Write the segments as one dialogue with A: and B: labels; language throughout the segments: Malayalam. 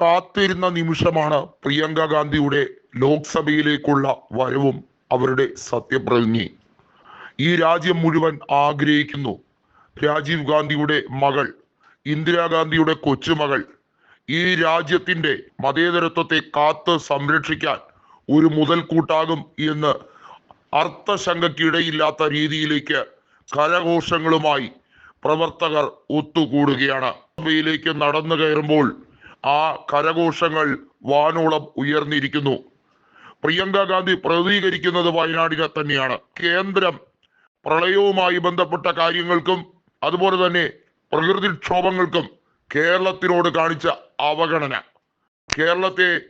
A: കാത്തിരുന്ന നിമിഷമാണ് പ്രിയങ്ക ഗാന്ധിയുടെ ലോക്സഭയിലേക്കുള്ള വരവും അവരുടെ സത്യപ്രതിജ്ഞയും. ഈ രാജ്യം മുഴുവൻ ആഗ്രഹിക്കുന്നു. രാജീവ് ഗാന്ധിയുടെ മകൾ ഇന്ദിരാഗാന്ധിയുടെ കൊച്ചുമകൾ ഈ രാജ്യത്തിന്റെ മതേതരത്വത്തെ കാത്ത് സംരക്ഷിക്കാൻ ഒരു മുതൽക്കൂട്ടാകും എന്ന് അർത്ഥശങ്കയ്ക്കിടയില്ലാത്ത രീതിയിലേക്ക് കരഘോഷങ്ങളുമായി പ്രവർത്തകർ ഒത്തുകൂടുകയാണ്. സഭയിലേക്ക് നടന്നു കയറുമ്പോൾ ആ കരഘോഷങ്ങൾ വാനോളം ഉയർന്നിരിക്കുന്നു. പ്രിയങ്ക ഗാന്ധി പ്രതികരിക്കുന്നത് വയനാടിനെ തന്നെയാണ്. കേന്ദ്രം പ്രളയവുമായി ബന്ധപ്പെട്ട കാര്യങ്ങൾക്കും അതുപോലെ തന്നെ പ്രകൃതിക്ഷോഭങ്ങൾക്കും കേരളത്തിനോട് കാണിച്ച അവഗണന. കേരളത്തെ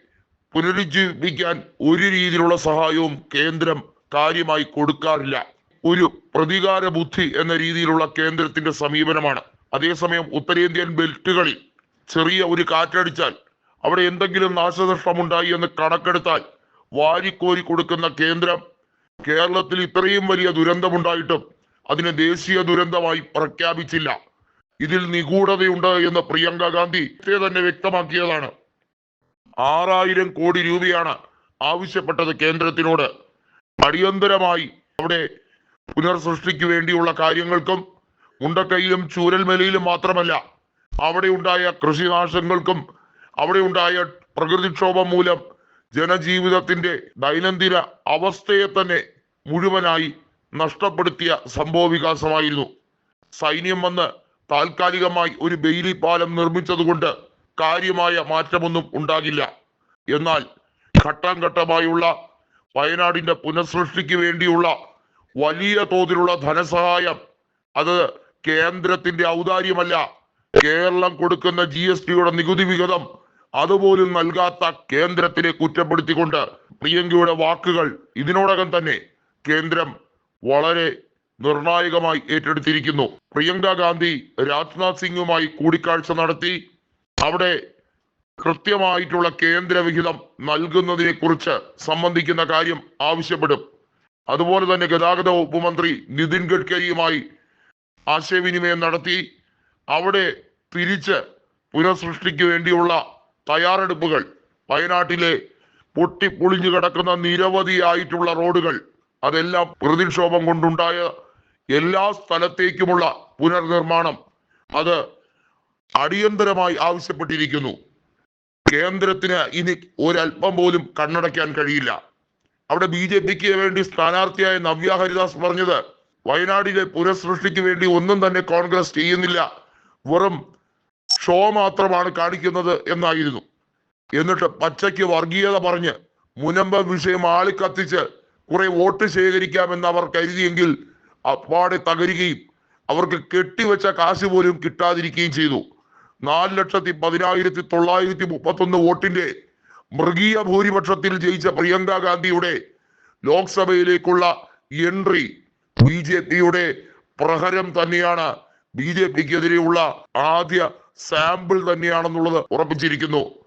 A: പുനരുജ്ജീവിപ്പിക്കാൻ ഒരു രീതിയിലുള്ള സഹായവും കേന്ദ്രം കാര്യമായി കൊടുക്കാറില്ല. ഒരു പ്രതികാര ബുദ്ധി എന്ന രീതിയിലുള്ള കേന്ദ്രത്തിന്റെ സമീപനമാണ്. അതേസമയം ഉത്തരേന്ത്യൻ ബെൽറ്റുകളിൽ ചെറിയ ഒരു കാറ്റടിച്ചാൽ അവിടെ എന്തെങ്കിലും നാശനഷ്ടമുണ്ടായി എന്ന് കണക്കെടുത്താൽ വാരിക്കോരി കൊടുക്കുന്ന കേന്ദ്രം കേരളത്തിൽ ഇത്രയും വലിയ ദുരന്തമുണ്ടായിട്ടും അതിനെ ദേശീയ ദുരന്തമായി പ്രഖ്യാപിച്ചില്ല. ഇതിൽ നിഗൂഢതയുണ്ട് എന്ന് പ്രിയങ്ക ഗാന്ധി തന്നെ വ്യക്തമാക്കിയതാണ്. ആറായിരം കോടി രൂപയാണ് ആവശ്യപ്പെട്ടത് കേന്ദ്രത്തിനോട്. അടിയന്തരമായി അവിടെ പുനർസൃഷ്ടിക്ക് വേണ്ടിയുള്ള കാര്യങ്ങൾക്കും മുണ്ടക്കൈയിലും ചൂരൽമലയിലും മാത്രമല്ല അവിടെ ഉണ്ടായ കൃഷിനാശങ്ങൾക്കും അവിടെ ഉണ്ടായ പ്രകൃതിക്ഷോഭം മൂലം ജനജീവിതത്തിന്റെ ദൈനംദിന അവസ്ഥയെ തന്നെ മുഴുവനായി നഷ്ടപ്പെടുത്തിയ സംഭവ വികാസമായിരുന്നു. സൈന്യം വന്ന് താൽക്കാലികമായി ഒരു ബെയിലി പാലം നിർമ്മിച്ചതുകൊണ്ട് കാര്യമായ മാറ്റമൊന്നും ഉണ്ടാകില്ല. എന്നാൽ ഘട്ടം ഘട്ടമായുള്ള വയനാടിന്റെ പുനഃസൃഷ്ടിക്ക് വേണ്ടിയുള്ള വലിയ തോതിലുള്ള ധനസഹായം അത് കേന്ദ്രത്തിന്റെ ഔദാര്യമല്ല കേരളം കൊടുക്കുന്ന ജി എസ് ടിയുടെ നികുതി വിഹിതം അതുപോലും നൽകാത്ത കേന്ദ്രത്തിനെ കുറ്റപ്പെടുത്തിക്കൊണ്ട് പ്രിയങ്കയുടെ വാക്കുകൾ ഇതിനോടകം തന്നെ കേന്ദ്രം വളരെ നിർണായകമായി ഏറ്റെടുത്തിരിക്കുന്നു. പ്രിയങ്ക ഗാന്ധി രാജ്നാഥ് സിംഗുമായി കൂടിക്കാഴ്ച നടത്തി. അവിടെ കൃത്യമായിട്ടുള്ള കേന്ദ്ര വിഹിതം നൽകുന്നതിനെ കുറിച്ച് സംബന്ധിക്കുന്ന കാര്യം ആവശ്യപ്പെടും. അതുപോലെ തന്നെ ഗതാഗത വകുപ്പ് മന്ത്രി നിതിൻ ഗഡ്കരിയുമായി ആശയവിനിമയം നടത്തി. അവിടെ തിരിച്ച് പുനഃസൃഷ്ടിക്ക് വേണ്ടിയുള്ള തയ്യാറെടുപ്പുകൾ. വയനാട്ടിലെ പൊട്ടിപ്പൊളിഞ്ഞു കിടക്കുന്ന നിരവധിയായിട്ടുള്ള റോഡുകൾ അതെല്ലാം പ്രതിക്ഷോഭം കൊണ്ടുണ്ടായ എല്ലാ സ്ഥലത്തേക്കുമുള്ള പുനർനിർമ്മാണം അത് അടിയന്തരമായി ആവശ്യപ്പെട്ടിരിക്കുന്നു. കേന്ദ്രത്തിന് ഇനി ഒരല്പം പോലും കണ്ണടയ്ക്കാൻ കഴിയില്ല. അവിടെ ബി ജെ പിക്ക് വേണ്ടി സ്ഥാനാർത്ഥിയായ നവ്യ ഹരിദാസ് പറഞ്ഞത് വയനാടിലെ പുനഃസൃഷ്ടിക്ക് വേണ്ടി ഒന്നും തന്നെ കോൺഗ്രസ് ചെയ്യുന്നില്ല. വെറും ഷോ മാത്രമാണ് കാണിക്കുന്നത് എന്നായിരുന്നു. എന്നിട്ട് പച്ചയ്ക്ക് വർഗീയത പറഞ്ഞ് മുനമ്പ വിഷയം ആളിക്കത്തിച്ച് കുറെ വോട്ട് ശേഖരിക്കാമെന്ന് അവർ കരുതിയെങ്കിൽ അപ്പാടെ തകരുകയും അവർക്ക് കെട്ടിവെച്ച കാശ് പോലും കിട്ടാതിരിക്കുകയും ചെയ്തു. നാല് ലക്ഷത്തി പതിനായിരത്തി തൊള്ളായിരത്തി മുപ്പത്തൊന്ന് വോട്ടിന്റെ മൃഗീയ ഭൂരിപക്ഷത്തിൽ ജയിച്ച പ്രിയങ്ക ഗാന്ധിയുടെ ലോക്സഭയിലേക്കുള്ള എൻട്രി ബി ജെ പിയുടെ പ്രഹരം തന്നെയാണ് ബി ജെ പിക്കെതിരെയുള്ള ആദ്യ സാമ്പിൾ തന്നെയാണെന്നുള്ളത് ഉറപ്പിച്ചിരിക്കുന്നു.